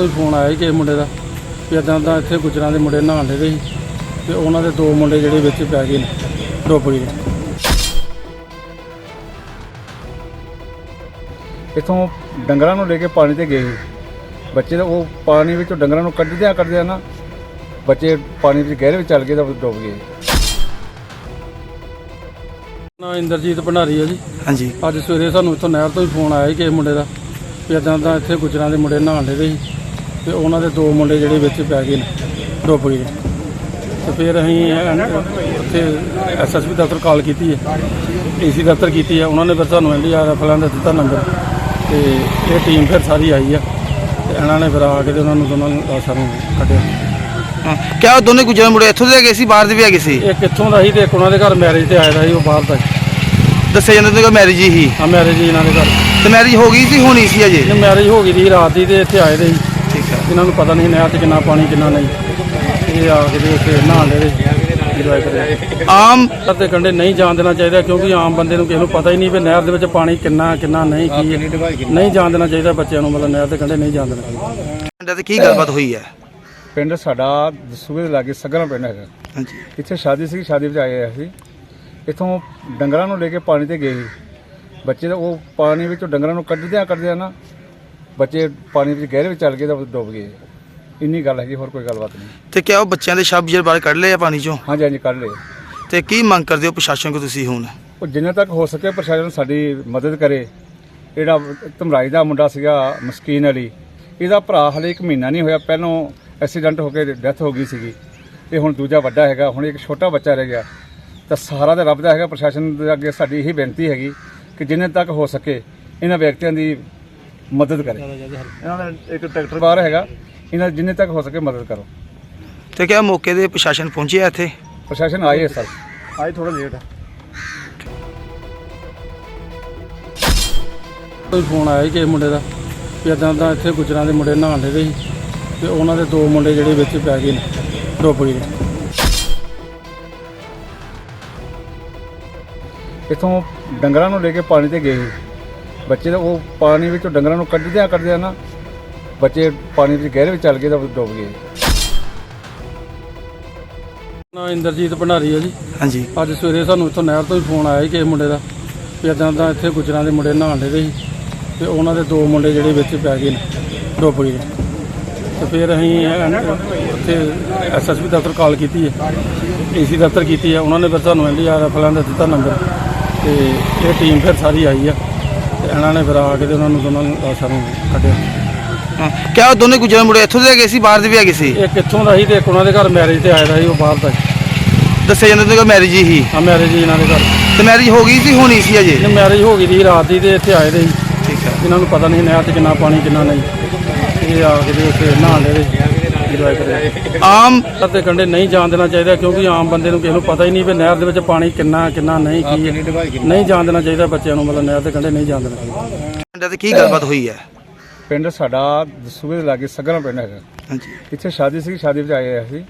ਕੋਈ ਫੋਨ ਆਇਆ ਸੀ ਕਿਸੇ ਮੁੰਡੇ ਦਾ ਵੀ ਇਦਾਂ ਦਾ ਇੱਥੇ ਗੁਜਰਾਂ ਦੇ ਮੁੰਡੇ ਨਹਾਉਣ ਦੇ ਸੀ ਤੇ ਉਹਨਾਂ ਦੇ ਦੋ ਮੁੰਡੇ ਜਿਹੜੇ ਵਿੱਚ ਪੈ ਗਏ ਨੇ ਡੁੱਬ ਗਏ ਇਥੋਂ ਡੰਗਰਾਂ ਨੂੰ ਲੈ ਕੇ ਪਾਣੀ ਤੇ ਗਏ ਸੀ। ਬੱਚੇ ਤਾਂ ਉਹ ਪਾਣੀ ਵਿੱਚੋਂ ਡੰਗਰਾਂ ਨੂੰ ਕੱਢਦਿਆਂ ਕੱਢਦਿਆਂ ਨਾ ਬੱਚੇ ਪਾਣੀ ਵਿੱਚ ਗਹਿਰੇ ਵਿੱਚ ਚੱਲ ਗਏ ਤਾਂ ਡੁੱਬ ਗਏ। ਨਾ ਇੰਦਰਜੀਤ ਭੰਡਾਰੀ ਆ ਜੀ। ਹਾਂਜੀ। ਅੱਜ ਸਵੇਰੇ ਸਾਨੂੰ ਇੱਥੋਂ ਨਹਿਰ ਤੋਂ ਹੀ ਫੋਨ ਆਇਆ ਸੀ ਕਿਸੇ ਮੁੰਡੇ ਦਾ ਵੀ ਇਦਾਂ ਦਾ ਇੱਥੇ ਗੁਜਰਾਂ ਦੇ ਮੁੰਡੇ ਨਹਾਉਣ ਦੇ ਸੀ। ਤੇ ਉਹਨਾਂ ਦੇ ਦੋ ਮੁੰਡੇ ਜਿਹੜੇ ਵਿੱਚ ਪੈ ਗਏ ਨੇ ਡੁੱਬ ਗਏ ਤੇ ਫਿਰ ਅਸੀਂ ਉੱਥੇ ਐਸਐਸਪੀ ਦਫ਼ਤਰ ਕਾਲ ਕੀਤੀ ਹੈ। ਏਸੀ ਦਫ਼ਤਰ ਕੀਤੀ ਹੈ। ਉਹਨਾਂ ਨੇ ਫਿਰ ਸਾਨੂੰ ਐਨਡੀਆਰਐਫ ਦਾ ਦਿੱਤਾ ਨੰਬਰ। ਤੇ ਇਹ ਟੀਮ ਫਿਰ ਸਾਰੀ ਆਈ ਆ। ਤੇ ਇਹਨਾਂ ਨੇ ਫਿਰ ਆ ਕੇ ਤੇ ਉਹਨਾਂ ਨੂੰ ਦੋਨਾਂ ਨੂੰ ਲਾਸ਼ਾਂ ਨੂੰ ਕੱਢਿਆ। ਕਿਆ ਉਹ ਦੋਨੇ ਗੁਜਰਾਂ ਮੁੰਡੇ ਇੱਥੋਂ ਦੇ ਹੈਗੇ ਸੀ ਬਾਹਰ ਦੇ ਵੀ ਹੈਗੇ ਸੀ? ਇਹ ਕਿੱਥੋਂ ਦਾ ਸੀ ਤੇ ਇੱਕ ਉਹਨਾਂ ਦੇ ਘਰ ਮੈਰਿਜ ਤੇ ਆਇਆ ਦਾ ਸੀ ਉਹ ਬਾਹਰ ਦਾ ਦੱਸਿਆ ਜਾਂਦਾ ਉਹਨਾਂ ਮੈਰਿਜ ਹੀ ਸੀ? ਆ ਮੈਰਿਜ ਇਹਨਾਂ ਦੇ ਘਰ। ਤੇ ਮੈਰਿਜ ਹੋ ਗਈ ਸੀ ਹੋਣੀ ਸੀ ਅਜੇ? ਮੈਰਿਜ ਹੋ ਗਈ ਦੀ ਰਾਤ ਦੀ ਤੇ ਇੱਥੇ ਆਏ ਦੇ ਸੀ। ਇਹਨਾਂ ਨੂੰ ਪਤਾ ਨਹੀਂ ਨਹਿਰ 'ਚ ਕਿੰਨਾ ਪਾਣੀ ਕਿੰਨਾ ਨਹੀਂ। ਇਹ ਆ ਕੇ ਤੇ ਉੱਥੇ ਨਹਾਉਣ ਦੇ ਇੰਜੋਏ ਕਰਿਆ ਆਮ ਦੇ ਕੰਢੇ ਨਹੀਂ ਜਾਣ ਦੇਣਾ ਚਾਹੀਦਾ ਕਿਉਂਕਿ ਆਮ ਬੰਦੇ ਨੂੰ ਕਿਸੇ ਨੂੰ ਪਤਾ ਹੀ ਨਹੀਂ ਵੀ ਨਹਿਰ ਦੇ ਵਿੱਚ ਪਾਣੀ ਕਿੰਨਾ ਕਿੰਨਾ ਨਹੀਂ ਕੀ ਹੈ। ਨਹੀਂ ਜਾਣ ਦੇਣਾ ਚਾਹੀਦਾ ਬੱਚਿਆਂ ਨੂੰ ਮਤਲਬ ਨਹਿਰ ਦੇ ਕੰਢੇ ਨਹੀਂ ਜਾਣ ਦੇਣਾ ਚਾਹੀਦਾ। ਪਿੰਡਾਂ ਤੇ ਕੀ ਗੱਲਬਾਤ ਹੋਈ ਹੈ? ਪਿੰਡ ਸਾਡਾ ਦਸੂਏ ਦੇ ਲਾਗੇ ਸਗਰਾ ਪਿੰਡ ਹੈਗਾ। ਹਾਂਜੀ। ਇੱਥੇ ਸ਼ਾਦੀ ਸੀ ਸ਼ਾਦੀ ਵਿੱਚ ਆਏ ਹੋਏ ਸੀ। ਇਥੋਂ ਡੰਗਰਾਂ ਨੂੰ ਲੈ ਕੇ ਪਾਣੀ ਤੇ ਗਏ ਸੀ। ਬੱਚੇ ਤਾਂ ਉਹ ਪਾਣੀ ਵਿੱਚੋਂ ਡੰਗਰਾਂ ਨੂੰ ਕੱਢਦਿਆਂ ਕੱਢਦਿਆਂ ਨਾ ਬੱਚੇ ਪਾਣੀ ਵਿੱਚ ਗਹਿਰੇ ਵਿੱਚ ਚੱਲ ਗਏ ਤਾਂ ਡੁੱਬ ਗਏ। ਇੰਨੀ ਗੱਲ ਹੈਗੀ ਹੋਰ ਕੋਈ ਗੱਲਬਾਤ ਨਹੀਂ। ਤੇ ਕਿਆ ਉਹ ਬੱਚਿਆਂ ਦੇ ਸ਼ਬ ਜਰ ਬਾਹਰ ਕੱਢ ਲਏ ਆ ਪਾਣੀ ਚੋਂ? ਹਾਂਜੀ ਹਾਂਜੀ ਕੱਢ ਲਏ। ਤੇ ਕੀ ਮੰਗ ਕਰਦੇ ਹੋ ਪ੍ਰਸ਼ਾਸਨ ਕੋ ਤੁਸੀਂ ਹੁਣ? ਉਹ ਜਿੰਨੇ ਤੱਕ ਹੋ ਸਕੇ ਪ੍ਰਸ਼ਾਸਨ ਸਾਡੀ ਮਦਦ ਕਰੇ। ਜਿਹੜਾ ਧਮਰਾਈ ਦਾ ਮੁੰਡਾ ਸੀਗਾ ਮਸਕੀਨ ਅਲੀ। ਇਹਦਾ ਭਰਾ ਹਲੇ ਇੱਕ ਮਹੀਨਾ ਨਹੀਂ ਹੋਇਆ ਪਹਿਲੋਂ ਐਕਸੀਡੈਂਟ ਹੋ ਕੇ ਡੈਥ ਹੋ ਗਈ ਸੀਗੀ। ਤੇ ਹੁਣ ਦੂਜਾ ਵੱਡਾ ਹੈਗਾ ਹੁਣ ਇੱਕ ਛੋਟਾ ਬੱਚਾ ਰਹਿ ਗਿਆ। ਤਾਂ ਸਹਾਰਾ ਤਾਂ ਰੱਬ ਦਾ ਹੈਗਾ ਪ੍ਰਸ਼ਾਸਨ ਦੇ ਅੱਗੇ ਸਾਡੀ ਇਹੀ ਬੇਨਤੀ ਹੈਗੀ ਕਿ ਜਿੰਨੇ ਤੱਕ ਹੋ ਸਕੇ ਇਹਨਾਂ ਵਿਅਕਤੀਆਂ ਦੀ ਮਦਦ ਕਰੇ। ਇਹਨਾਂ ਦਾ ਇੱਕ ਟਰੈਕਟਰ ਬਾਹਰ ਹੈਗਾ। ਇਹਨਾਂ ਦੀ ਜਿੰਨੇ ਤੱਕ ਹੋ ਸਕੇ ਮਦਦ ਕਰੋ। ਤੇ ਕਿਆ ਮੌਕੇ ਦੇ ਪ੍ਰਸ਼ਾਸਨ ਪਹੁੰਚਿਆ ਇੱਥੇ? ਪ੍ਰਸ਼ਾਸਨ ਆਏ ਸਰ। ਆਏ ਥੋੜਾ ਲੇਟ ਹੈ ਕੋਈ ਫੋਨ ਆਇਆ ਕਿਸੇ ਮੁੰਡੇ ਦਾ ਵੀ ਇਦਾਂ ਦਾ ਇੱਥੇ ਗੁਜਰਾਂ ਦੇ ਮੁੰਡੇ ਨਹਾਉਣ ਦੇ ਸੀ ਤੇ ਉਹਨਾਂ ਦੇ ਦੋ ਮੁੰਡੇ ਜਿਹੜੇ ਵਿੱਚ ਪੈ ਗਏ ਨੇ ਡੁੱਬ ਗਏ ਇਥੋਂ ਡੰਗਰਾਂ ਨੂੰ ਲੈ ਕੇ ਪਾਣੀ ਤੇ ਗਏ ਸੀ। ਬੱਚੇ ਤਾਂ ਉਹ ਪਾਣੀ ਵਿੱਚੋਂ ਡੰਗਰਾਂ ਨੂੰ ਕੱਢਦਿਆਂ ਕੱਢਦਿਆਂ ਨਾ ਬੱਚੇ ਪਾਣੀ ਵਿੱਚ ਗਹਿਰੇ ਵਿੱਚ ਚੱਲ ਗਏ ਤਾਂ ਡੁੱਬ ਗਏ। ਨਾ ਇੰਦਰਜੀਤ ਭੰਡਾਰੀ ਆ ਜੀ। ਹਾਂਜੀ। ਅੱਜ ਸਵੇਰੇ ਸਾਨੂੰ ਇੱਥੋਂ ਨਹਿਰ ਤੋਂ ਹੀ ਫੋਨ ਆਇਆ ਸੀ ਕਿਸੇ ਮੁੰਡੇ ਦਾ ਵੀ ਇਦਾਂ ਦਾ ਇੱਥੇ ਗੁਜਰਾਂ ਦੇ ਮੁੰਡੇ ਨਹਾਉਣ ਦੇ ਸੀ ਤੇ ਉਹਨਾਂ ਦੇ ਦੋ ਮੁੰਡੇ ਜਿਹੜੇ ਵਿੱਚ ਪੈ ਗਏ ਨੇ ਡੁੱਬ ਗਏ ਤੇ ਫਿਰ ਅਸੀਂ ਉੱਥੇ ਐਸਐਸਪੀ ਦਫ਼ਤਰ ਕਾਲ ਕੀਤੀ ਹੈ। ਏਸੀ ਦਫ਼ਤਰ ਕੀਤੀ ਹੈ। ਉਹਨਾਂ ਨੇ ਫਿਰ ਸਾਨੂੰ ਐਨਡੀਆਰਐਫ ਦਾ ਦਿੱਤਾ ਨੰਬਰ। ਤੇ ਇਹ ਟੀਮ ਫਿਰ ਸਾਰੀ ਆਈ ਆ। ਇਹਨਾਂ ਨੇ ਫਿਰ ਆ ਕੇ ਤੇ ਉਹਨਾਂ ਨੂੰ ਦੋਨਾਂ ਨੂੰ ਲਾਸ਼ਾਂ ਨੂੰ ਕੱਢਿਆ। ਕਿਆ ਉਹ ਦੋਨੇ ਗੁਜਰਾਂ ਮੁੰਡੇ ਇੱਥੋਂ ਦੇ ਹੈਗੇ ਸੀ ਬਾਹਰ ਦੇ ਵੀ ਹੈਗੇ ਸੀ? ਇਹ ਕਿੱਥੋਂ ਦਾ ਸੀ ਤੇ ਇੱਕ ਉਹਨਾਂ ਦੇ ਘਰ ਮੈਰਿਜ ਤੇ ਆਇਆ ਦਾ ਸੀ ਉਹ ਬਾਹਰ ਦਾ ਦੱਸਿਆ ਜਾਂਦਾ ਉਹਨਾਂ ਮੈਰਿਜ ਹੀ ਸੀ? ਆ ਮੈਰਿਜ ਇਹਨਾਂ ਦੇ ਘਰ। ਤੇ ਮੈਰਿਜ ਹੋ ਗਈ ਸੀ ਹੋਣੀ ਸੀ ਅਜੇ? ਇਹ ਮੈਰਿਜ ਹੋ ਗਈ ਦੀ ਰਾਤ ਦੀ ਤੇ ਇੱਥੇ ਆਏ ਦੇ ਸੀ। ਠੀਕ ਹੈ। ਇਹਨਾਂ ਨੂੰ ਪਤਾ ਨਹੀਂ ਨਹਿਰ 'ਚ ਕਿੰਨਾ ਪਾਣੀ ਕਿੰਨਾ ਨਹੀਂ। ਇਹ ਆ ਕੇ ਤੇ ਉੱਥੇ ਨਹਾਉਣ ਦੇ ਇੰਜੋਏ ਆਮ ਦੇ ਕੰਢੇ ਨਹੀਂ ਜਾਣ ਦੇਣਾ ਚਾਹੀਦਾ ਕਿਉਂਕਿ ਆਮ ਬੰਦੇ ਨੂੰ ਕਿਸੇ ਨੂੰ ਪਤਾ ਹੀ ਨਹੀਂ ਵੀ ਨਹਿਰ ਦੇ ਵਿੱਚ ਪਾਣੀ ਕਿੰਨਾ ਕਿੰਨਾ ਨਹੀਂ ਕੀ ਹੈ। ਨਹੀਂ ਜਾਣ ਦੇਣਾ ਚਾਹੀਦਾ ਬੱਚਿਆਂ ਨੂੰ ਮਤਲਬ ਨਹਿਰ ਦੇ ਕੰਢੇ ਨਹੀਂ ਜਾਣ ਦੇਣਾ ਚਾਹੀਦਾ। ਪਿੰਡਾਂ ਤੇ ਕੀ ਗੱਲਬਾਤ ਹੋਈ ਹੈ? ਪਿੰਡ ਸਾਡਾ ਦਸੂਏ ਦੇ ਲਾਗੇ ਸਗਰਾ ਪਿੰਡ ਹੈਗਾ। ਹਾਂਜੀ। ਇੱਥੇ ਸ਼ਾਦੀ ਸੀ ਸ਼ਾਦੀ ਵਿੱਚ ਆਏ ਸੀ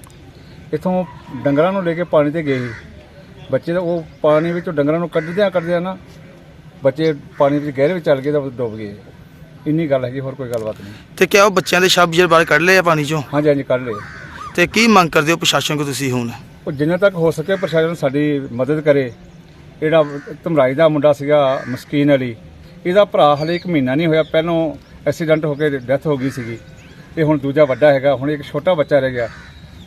ਇਥੋਂ ਡੰਗਰਾਂ ਨੂੰ ਲੈ ਕੇ ਪਾਣੀ ਤੇ ਗਏ ਸੀ। ਬੱਚੇ ਤਾਂ ਉਹ ਪਾਣੀ ਵਿੱਚੋਂ ਡੰਗਰਾਂ ਨੂੰ ਕੱਢਦਿਆਂ ਕੱਢਦਿਆਂ ਨਾ ਬੱਚੇ ਪਾਣੀ ਵਿੱਚ ਗਹਿਰੇ ਵਿੱਚ ਚੱਲ ਗਏ ਤਾਂ ਡੁੱਬ ਗਏ। ਇੰਨੀ ਗੱਲ ਹੈਗੀ ਹੋਰ ਕੋਈ ਗੱਲਬਾਤ ਨਹੀਂ। ਤੇ ਕਿਆ ਉਹ ਬੱਚਿਆਂ ਦੇ ਸ਼ਬ ਜਰ ਬਾਹਰ ਕੱਢ ਲਏ ਆ ਪਾਣੀ ਚੋਂ? ਹਾਂਜੀ ਹਾਂਜੀ ਕੱਢ ਲਏ। ਤੇ ਕੀ ਮੰਗ ਕਰਦੇ ਹੋ ਪ੍ਰਸ਼ਾਸਨ ਕੋ ਤੁਸੀਂ ਹੁਣ? ਉਹ ਜਿੰਨੇ ਤੱਕ ਹੋ ਸਕੇ ਪ੍ਰਸ਼ਾਸਨ ਸਾਡੀ ਮਦਦ ਕਰੇ। ਜਿਹੜਾ ਧਮਰਾਈ ਦਾ ਮੁੰਡਾ ਸੀਗਾ ਮਸਕੀਨ ਅਲੀ। ਇਹਦਾ ਭਰਾ ਹਲੇ ਇੱਕ ਮਹੀਨਾ ਨਹੀਂ ਹੋਇਆ ਪਹਿਲੋਂ ਐਕਸੀਡੈਂਟ ਹੋ ਕੇ ਡੈਥ ਹੋ ਗਈ ਸੀਗੀ। ਤੇ ਹੁਣ ਦੂਜਾ ਵੱਡਾ ਹੈਗਾ ਹੁਣ ਇੱਕ ਛੋਟਾ ਬੱਚਾ ਰਹਿ ਗਿਆ।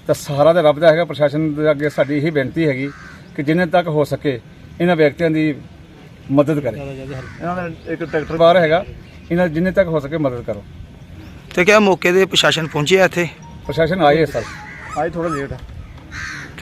ਤਾਂ ਸਹਾਰਾ ਤਾਂ ਰੱਬ ਦਾ ਹੈਗਾ ਪ੍ਰਸ਼ਾਸਨ ਦੇ ਅੱਗੇ ਸਾਡੀ ਇਹੀ ਬੇਨਤੀ ਹੈਗੀ ਕਿ ਜਿੰਨੇ ਤੱਕ ਹੋ ਸਕੇ ਇਹਨਾਂ ਵਿਅਕਤੀਆਂ ਦੀ ਮਦਦ ਕਰੇ। ਇਹਨਾਂ ਦਾ ਇੱਕ ਟਰੈਕਟਰ ਬਾਹਰ ਹੈਗਾ। ਇਹਨਾਂ ਜਿੰਨੇ ਤੱਕ ਹੋ ਸਕੇ ਮਦਦ ਕਰੋ। ਤੇ ਕਿਆ ਮੌਕੇ ਦੇ ਪ੍ਰਸ਼ਾਸਨ ਪਹੁੰਚਿਆ ਇੱਥੇ? ਪ੍ਰਸ਼ਾਸਨ ਆਏ ਸਰ। ਆਏ ਥੋੜਾ ਲੇਟ। ਹੈ